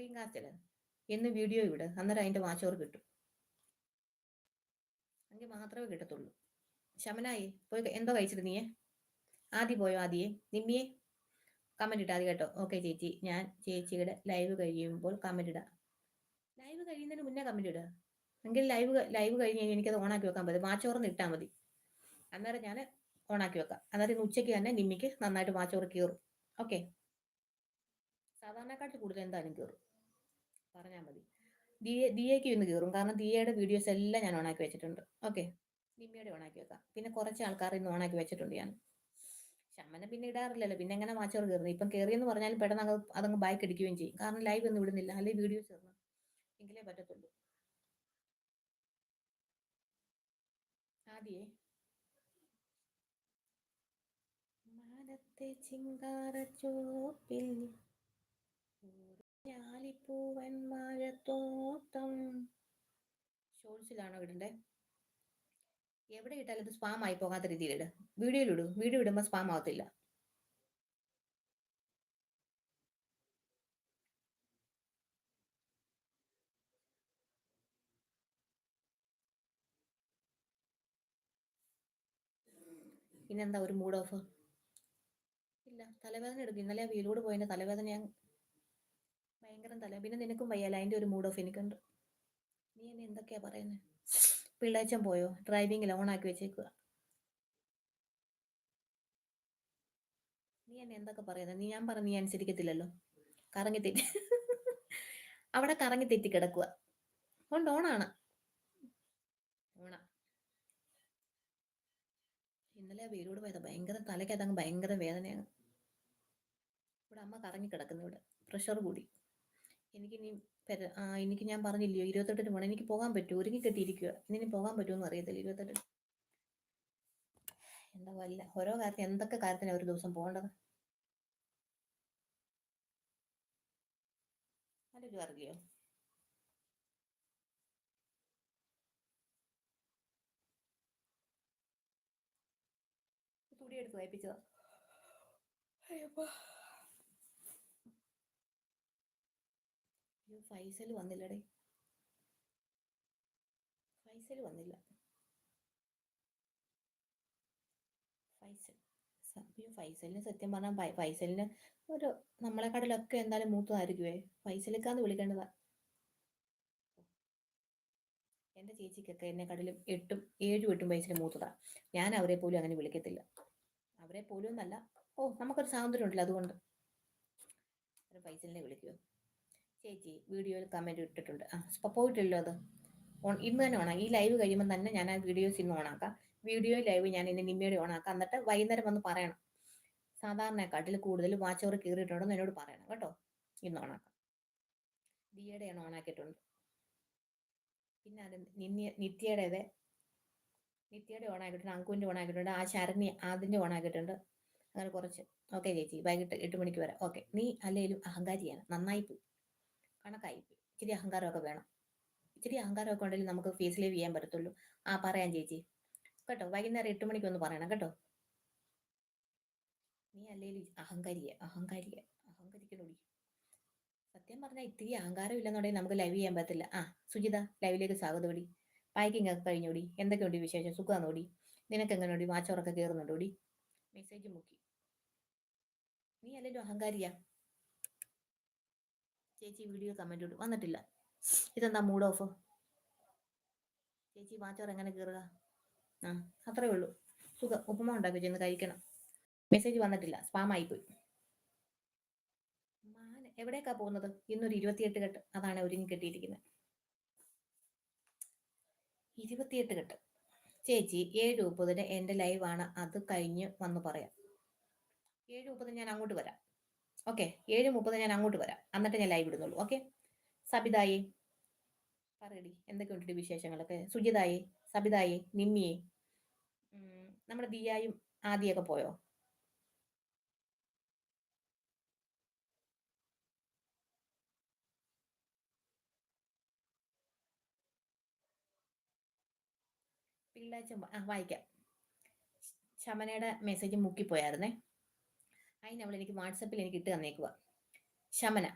Screen കാസ്റ്റിൽ എന്ന് video ഇവിടെ അന്നേരം അതിന്റെ വാച്ചോർ കിട്ടും. എങ്കിൽ മാത്രമേ കിട്ടത്തുള്ളൂ. ശമനായി. പോയി എന്തോ കഴിച്ചിട്ട് നീയെ? ആദ്യം പോയോ ആദ്യേ? നിമ്മിയെ? കമന്റ് ഇട്ടാ കേട്ടോ. ഓക്കെ ചേച്ചി. ഞാൻ ചേച്ചിയുടെ ലൈവ് കഴിയുമ്പോൾ കമന്റ് ഇടാം. ലൈവ് കഴിയുന്നതിന് മുന്നേ കമന്റ് ഇടുക എങ്കിൽ ലൈവ് ലൈവ് കഴിഞ്ഞ് കഴിഞ്ഞാൽ എനിക്കത് ഓണാക്കി വെക്കാൻ പറ്റും വാച്ചോറിന് ഇട്ടാൽ മതി. അന്നേരം ഞാൻ ഓണാക്കി വെക്കാം. അന്നേരം ഇന്ന് ഉച്ചയ്ക്ക് തന്നെ നിമ്മിക്ക് നന്നായിട്ട് വാച്ചോറ് കീറും. ഓക്കെ സാധാരണക്കാട്ടിൽ കൂടുതൽ എന്തായാലും കയറും പറഞ്ഞാൽ മതി. ദിയ ദിയയ്ക്ക് ഇന്ന് കയറും കാരണം ദിയയുടെ വീഡിയോസ് എല്ലാം ഞാൻ ഓണാക്കി വെച്ചിട്ടുണ്ട്. ഓക്കെ. നിമ്മിയുടെ ഓണാക്കി വെക്കാം. പിന്നെ കുറച്ച് ആൾക്കാർ ഇന്ന് ഓണാക്കി വെച്ചിട്ടുണ്ട് ഞാൻ. ശമ്മനെ പിന്നെ ഇടാറില്ലല്ലോ. പിന്നെ എങ്ങനെ വാച്ചർ കയറുന്നത് ഇപ്പം കയറിയെന്ന് പറഞ്ഞാലും പെട്ടെന്ന് അത് അതങ്ങ് ബൈക്ക് അടിക്കുകയും ചെയ്യും. കാരണം ലൈവ് ഒന്നും വിടുന്നില്ല അല്ലെങ്കിൽ വീഡിയോസ് ഇടണം എങ്കിലേ പറ്റത്തുള്ളൂ. ആദ്യേ മാനത്തെ ചിങ്കാരച്ചോപ്പിൽ ഞാലിപ്പൂവൻ മഴത്തോട്ടം. ഷോർട്സിലാണോ ഇടണ്ടേ എവിടെ ഇട്ടാലും ഇത് സ്പാം ആയി പോകാത്ത രീതിയിൽ ഇട് വീഡിയോയിൽ ഇടും വീഡിയോ ഇടുമ്പോൾ സ്പാം ആവത്തില്ല. പിന്നെന്താ ഒരു മൂഡ് ഓഫ് ഇല്ല. തലവേദന എടുക്കും. ഇന്നലെ വീലോട് പോയതിന്റെ തലവേദന ഞാൻ ഭയങ്കര തല. പിന്നെ നിനക്കും വയ്യല്ല അതിന്റെ ഒരു മൂഡ് ഓഫ് എനിക്കുണ്ട്. നീ എന്നെ എന്തൊക്കെയാ പറയുന്നത് പിള്ളേച്ചൻ പോയോ? ഡ്രൈവിംഗ് ഓൺ ആക്കി വെച്ചേക്കുക നീ എന്നെ എന്തൊക്കെ പറയുന്നത് നീ ഞാൻ പറഞ്ഞ നീ അനുസരിക്കത്തില്ലല്ലോ. കറങ്ങി തെറ്റി. അവിടെ കറങ്ങി തെറ്റി കിടക്കുക അതുകൊണ്ട് ഓണാണ് ഓണ ഇന്നലെ വീടോട് പോയത്. ഭയങ്കര തലയ്ക്കകത്തങ്ങ് ഭയങ്കര വേദനയാണ്. ഇവിടെ അമ്മ കറങ്ങി കിടക്കുന്നു ഇവിടെ. പ്രഷർ കൂടി. എനിക്ക് ഇനി എനിക്ക് ഞാൻ പറഞ്ഞില്ലയോ? ഇരുപത്തെട്ടിന് പോകണം എനിക്ക് പോകാൻ പറ്റുമോ? ഒരുങ്ങി കെട്ടിയിരിക്കുക ഇനി പോകാൻ പറ്റുമെന്ന് അറിയത്തില്ല ഇരുപത്തെട്ടിന്. എന്താ വല്ല ഓരോ കാര്യത്തിന് എന്തൊക്കെ കാര്യത്തിന് ഒരു ദിവസം പോകേണ്ടത്? നല്ലൊരു അറിയോ? തുടി എടുത്ത് വായിപ്പിച്ചതാ അയ്യപ്പാ. ഫൈസൽ വന്നില്ലടേ. ഫൈസൽ വന്നില്ല. ഫൈസൽ അയ്യോ ഫൈസലിന് സത്യം പറഞ്ഞാൽ ഫൈസലിന് ഒരു നമ്മളെക്കാട്ടിലൊക്കെ എന്തായാലും മൂത്തതായിരിക്കുവേ. ഫൈസലിക്കാന്ന് വിളിക്കേണ്ടതാ. എന്റെ ചേച്ചിക്കൊക്കെ എന്നെക്കാട്ടിലും എട്ടും ഏഴും എട്ടും വയസ്സിന് മൂത്തതാ. ഞാൻ അവരെ പോലും അങ്ങനെ വിളിക്കത്തില്ല. അവരെ പോലും എന്നല്ല. ഓ നമുക്കൊരു സ്വാതന്ത്ര്യം ഉണ്ടല്ലോ അതുകൊണ്ട് ഫൈസലിനെ വിളിക്കുമോ ചേച്ചി വീഡിയോയിൽ കമന്റ് ഇട്ടിട്ടുണ്ട്. ആ ഇപ്പൊ പോയിട്ടില്ലല്ലോ അത്? ഓൺ ഇന്ന് തന്നെ ഓണാ. ഈ ലൈവ് കഴിയുമ്പോൾ തന്നെ ഞാൻ ആ വീഡിയോസ് ഇന്ന് ഓണാക്കാം. വീഡിയോ ലൈവ് ഞാൻ ഇന്ന് നിമ്മയുടെ ഓണാക്കാം. എന്നിട്ട് വൈകുന്നേരം വന്ന് പറയണം. സാധാരണക്കാട്ടിൽ കൂടുതൽ വാച്ച് അവർ കയറിയിട്ടുണ്ടെന്ന് എന്നോട് പറയണം കേട്ടോ. ഇന്ന് ഓണാക്കാം. ദിയയുടെ ആണ് ഓണാക്കിയിട്ടുണ്ട്. പിന്നെ അത് നിത്യയുടേത്? നിത്യയുടെ ഓണാക്കിയിട്ടുണ്ട് അങ്കുവിന്റെ ഓണാക്കിയിട്ടുണ്ട് ആ ശരണി അതിന്റെ ഓണാക്കിയിട്ടുണ്ട്. അങ്ങനെ കുറച്ച്. ഓക്കെ ചേച്ചി. വൈകിട്ട് എട്ട് മണിക്ക് വരാം. ഓക്കെ നീ അല്ലെങ്കിലും അഹങ്കാരിയാണ്. നന്നായി പോയി. കണക്കായി. ഇച്ചിരി അഹങ്കാരമൊക്കെ വേണം. ഇച്ചിരി അഹങ്കാരമൊക്കെ ഉണ്ടെങ്കിൽ നമുക്ക് ഫേസ് ലീവ് ചെയ്യാൻ പറ്റത്തുള്ളൂ. ആ പറയാം ചേച്ചി. കേട്ടോ? വൈകുന്നേരം എട്ട് മണിക്ക് ഒന്ന് പറയണം കേട്ടോ? നീ അല്ലേലും അഹങ്കാരിയെ അഹങ്കാരിയെ അഹങ്കരിക്കണോടി. സത്യം പറഞ്ഞാൽ ഇത്തിരി അഹങ്കാരം ഇല്ലെന്നുണ്ടെങ്കിൽ നമുക്ക് ലൈവ് ചെയ്യാൻ പറ്റില്ല. ആ സുജിത ലൈവിലേക്ക് സ്വാഗതമോടി പാക്കിംഗ് ഒക്കെ കഴിഞ്ഞോടി? എന്തൊക്കെയുണ്ട് വിശേഷം? സുഖമാണോടി നിനക്ക് എങ്ങനെയോടി വാച്ചോറൊക്കെ കയറുന്നുണ്ടോടി മെസ്സേജ് മുക്കി. നീ അല്ലല്ലോ അഹങ്കാരിയാ? ചേച്ചി വീഡിയോ കമന്റ് ഇടും. വന്നിട്ടില്ല. ഇതെന്താ മൂഡ് ഓഫ് ചേച്ചി വാച്ചോർ എങ്ങനെ കയറുക ആ അത്രേ ഉള്ളൂ. സുഖം. ഉപ്പുമ ഉണ്ടാക്കി ചെന്ന് കഴിക്കണം. മെസ്സേജ് വന്നിട്ടില്ല. സ്പാം ആയിപ്പോയി മാന എവിടേക്കാ പോകുന്നത്? ഇന്നൊരു ഇരുപത്തിയെട്ട് കെട്ട്. അതാണ് ഒരുങ്ങി കെട്ടിയിരിക്കുന്നത്. ഇരുപത്തിയെട്ട് കെട്ട്. ചേച്ചി ഏഴ് മുപ്പതിന് എന്റെ ലൈവാണ് അത് കഴിഞ്ഞ് വന്ന് പറയാം. ഏഴ് മുപ്പതിന് ഞാൻ അങ്ങോട്ട് വരാം. ഓക്കെ ഏഴ് മുപ്പത് ഞാൻ അങ്ങോട്ട് വരാം. എന്നിട്ട് ഞാൻ ലൈവ് ഇടുന്നുള്ളൂ. ഓക്കെ സബിതായി പറയടി. എന്തൊക്കെ ഉണ്ട് വിശേഷങ്ങളൊക്കെ? സുജിതായി സബിതായി നിമ്മിയെ. നമ്മുടെ ദിയായും ആദിയൊക്കെ പോയോ? പിള്ളാച്ച ആ വായിക്കാം. ശമനയുടെ മെസ്സേജ് മുക്കിപ്പോയായിരുന്നേ. അതിന് അവൾ എനിക്ക് വാട്സപ്പിൽ എനിക്ക് ഇട്ട് തന്നേക്കുക ശമന.